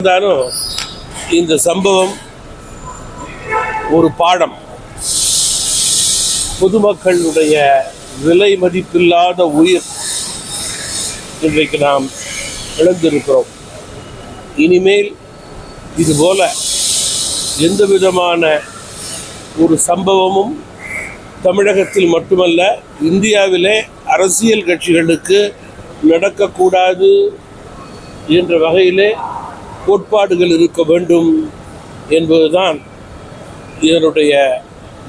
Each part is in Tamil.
இருந்தாலும் இந்த சம்பவம் ஒரு பாடம். பொதுமக்களுடைய விலை மதிப்பில்லாத உயிர் இன்றைக்கு நாம் இழந்திருக்கிறோம். இனிமேல் இதுபோல எந்த விதமான ஒரு சம்பவமும் தமிழகத்தில் மட்டுமல்ல இந்தியாவிலே அரசியல் கட்சிகளுக்கு நடக்கக்கூடாது என்ற வகையிலே கோட்பாடுகள் இருக்க வேண்டும் என்பதுதான் இதனுடைய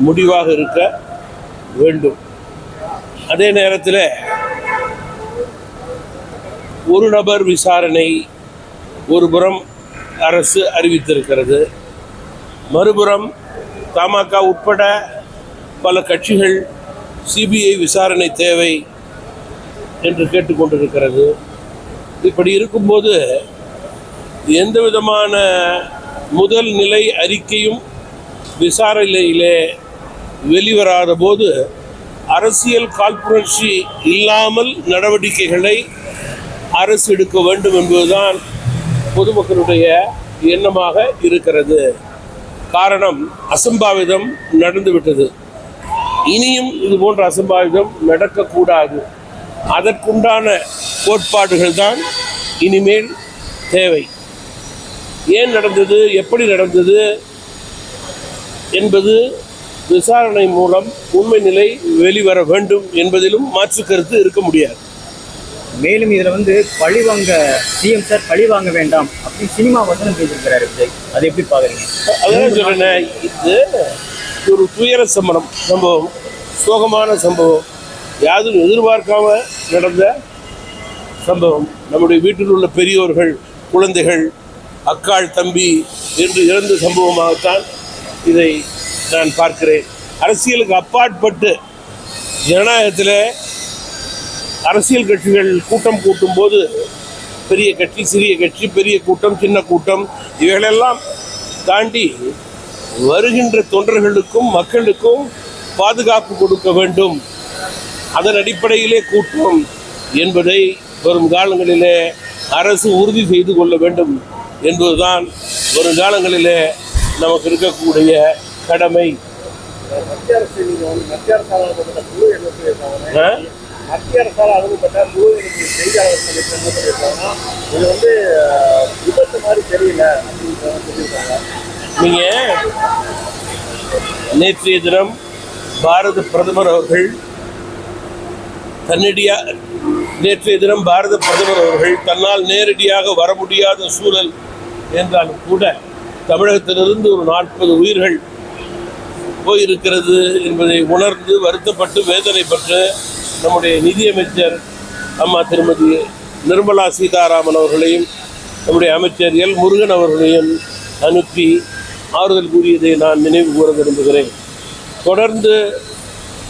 முடிவாக இருக்க வேண்டும். அதே நேரத்தில் ஒரு நபர் விசாரணை ஒரு புறம் அரசு அறிவித்திருக்கிறது. மறுபுறம் தமாக உட்பட பல கட்சிகள் சிபிஐ விசாரணை தேவை என்று கேட்டுக்கொண்டிருக்கிறது இப்படி இருக்கும்போது எந்த விதமான முதல் நிலை அறிக்கையும் விசாரணையிலே வெளிவராத போது அரசியல் காழ்ப்புணர்ச்சி இல்லாமல் நடவடிக்கைகளை அரசு எடுக்க வேண்டும் என்பதுதான் பொதுமக்களுடைய எண்ணமாக இருக்கிறது. காரணம் அசம்பாவிதம் நடந்துவிட்டது இனியும் இது போன்ற அசம்பாவிதம் நடக்கக்கூடாது. அதற்குண்டான கோட்பாடுகள் தான் இனிமேல் தேவை. ஏன் நடந்தது எப்படி நடந்தது என்பது விசாரணை மூலம் உண்மை நிலை வெளிவர வேண்டும் என்பதிலும் மாற்று கருத்து இருக்க முடியாது. மேலும் இதுல வந்து பழி வாங்க சிஎம் சார் பழி வாங்க வேண்டாம் அப்படின்னு சினிமா வசனம் பேசியிருக்கிறாரு விஜய். அதை எப்படி பாக்குறீங்க அதான் சொல்றேன் இது ஒரு துயர சம்பளம் சம்பவம் சோகமான சம்பவம் யாரும் எதிர்பார்க்காம நடந்த சம்பவம். நம்முடைய வீட்டில் உள்ள பெரியோர்கள் குழந்தைகள் அக்காள் தம்பி என்று இறந்த சம்பவமாகத்தான் இதை நான் பார்க்கிறேன். அரசியலுக்கு அப்பாற்பட்டு ஜனநாயகத்தில் அரசியல் கட்சிகள் கூட்டம் கூட்டும் போது பெரிய கட்சி சிறிய கட்சி பெரிய கூட்டம் சின்ன கூட்டம் இவைகளெல்லாம் தாண்டி வருகின்ற தொண்டர்களுக்கும் மக்களுக்கும் பாதுகாப்பு கொடுக்க வேண்டும். அதன் அடிப்படையிலே கூட்டம் என்பதை வரும் காலங்களிலே அரசு உறுதி செய்து கொள்ள வேண்டும். என்பதுதான் வரும் காலங்களிலே நமக்கு இருக்கக்கூடிய கடமை. மத்திய அரசால் அனுப்பப்பட்ட இன்னைக்கு செய்தியாளர் சந்திப்பு என்ன சொல்லியிருக்காங்கன்னா இது வந்து விபத்து மாதிரி தெரியல அப்படின்னு சொல்லியிருக்காங்க. நீங்கள் நேற்றைய தினம் பாரத பிரதமர் அவர்கள் தன்னடியா நேற்றைய தினம் பாரத பிரதமர் அவர்கள் தன்னால் நேரடியாக வர முடியாத சூழல் என்றாலும் கூட தமிழகத்திலிருந்து ஒரு நாற்பது உயிர்கள் போயிருக்கிறது என்பதை உணர்ந்து வருத்தப்பட்டு வேதனைப்பட்டு நம்முடைய நிதியமைச்சர் அம்மா திருமதி நிர்மலா சீதாராமன் அவர்களையும் நம்முடைய அமைச்சர் எல் முருகன் அவர்களையும் அனுப்பி ஆறுதல் கூறியதை நான் நினைவு கூற விரும்புகிறேன். தொடர்ந்து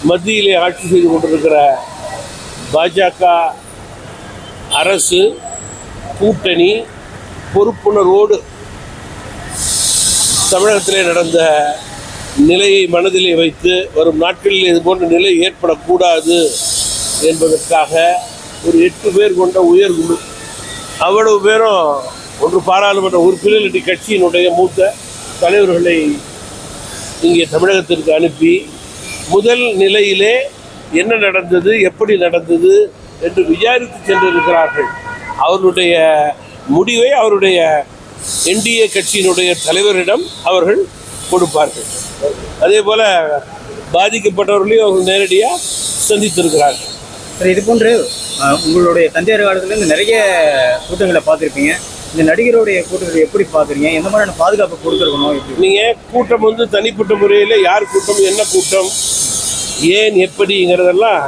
மத்தியிலே ஆட்சி செய்து கொண்டிருக்கிற பாஜக அரசு கூட்டணி பொறுப்புணர்வோடு தமிழகத்திலே நடந்த நிலையை மனதிலே வைத்து வரும் நாட்களில் இது போன்ற நிலை ஏற்படக்கூடாது என்பதற்காக ஒரு எட்டு பேர் கொண்ட உயர்குழு அவ்வளவு பேரும் ஒன்று பாராளுமன்ற உறுப்பினர் இல்லாட்டி கட்சியினுடைய மூத்த தலைவர்களை இங்கே தமிழகத்திற்கு அனுப்பி முதல் நிலையிலே என்ன நடந்தது எப்படி நடந்தது என்று விசாரித்து சென்றிருக்கிறார்கள். அவர்களுடைய முடிவை அவருடைய என்டிஏ கட்சியினுடைய தலைவரிடம் அவர்கள் கொடுப்பார்கள். அதே போல் பாதிக்கப்பட்டவர்களையும் அவர்கள் நேரடியாக சந்தித்திருக்கிறார்கள். சார் இது போன்று உங்களுடைய தந்தையார் காலத்துல இருந்து நிறைய கூட்டங்களை பார்த்துருப்பீங்க. இந்த நடிகருடைய கூட்டங்களை எப்படி பார்க்குறீங்க? எந்த மாதிரியான பாதுகாப்பு கொடுத்துருக்கணும்? நீங்கள் கூட்டம் வந்து தனிப்பட்ட முறையில் யார் கூட்டம் என்ன கூட்டம் ஏன் எப்படிங்கிறதெல்லாம்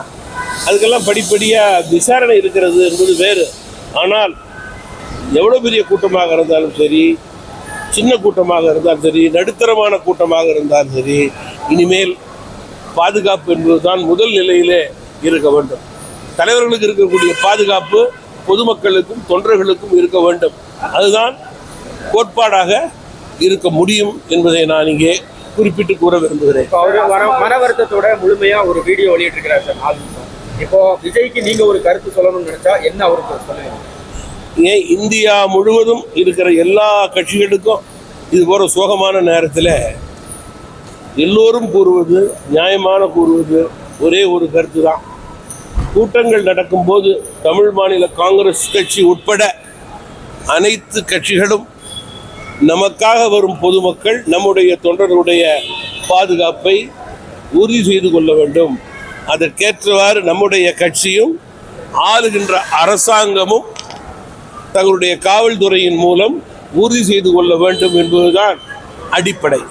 அதுக்கெல்லாம் படிப்படியாக விசாரணை இருக்கிறது என்பது வேறு. ஆனால் எவ்வளோ பெரிய கூட்டமாக இருந்தாலும் சரி சின்ன கூட்டமாக இருந்தாலும் சரி நடுத்தரமான கூட்டமாக இருந்தாலும் சரி இனிமேல் பாதுகாப்பு என்பதுதான் முதல் நிலையிலே இருக்க வேண்டும். தலைவர்களுக்கு இருக்கக்கூடிய பாதுகாப்பு பொதுமக்களுக்கும் தொண்டர்களுக்கும் இருக்க வேண்டும். அதுதான் கோட்பாடாக இருக்க முடியும் என்பதை நான் இங்கே குறிப்பிட்டு கூற விரும்புகிறேன். இப்போ மன வருத்தத்தோட முழுமையா ஒரு வீடியோ வெளியிட்டிருக்கிறார் சார் இப்போ விஜய்க்கு நீங்க ஒரு கருத்து சொல்லணும்னு நினைச்சா என்ன அவருக்கு சொல்லுங்க ஏன் இந்தியா முழுவதும் இருக்கிற எல்லா கட்சிகளுக்கும் இது போகிற சோகமான நேரத்தில் எல்லோரும் கூறுவது நியாயமான கூறுவது ஒரே ஒரு கருத்து தான் கூட்டங்கள் நடக்கும்போது தமிழ் மாநில காங்கிரஸ் கட்சி உட்பட அனைத்து கட்சிகளும் நமக்காக வரும் பொதுமக்கள் நம்முடைய தொண்டர்களுடைய பாதுகாப்பை உறுதி செய்து கொள்ள வேண்டும். அதற்கேற்றவாறு நம்முடைய கட்சியும் ஆளுகின்ற அரசாங்கமும் தங்களுடைய காவல்துறையின் மூலம் உறுதி செய்து கொள்ள வேண்டும் என்பதுதான் அடிப்படை.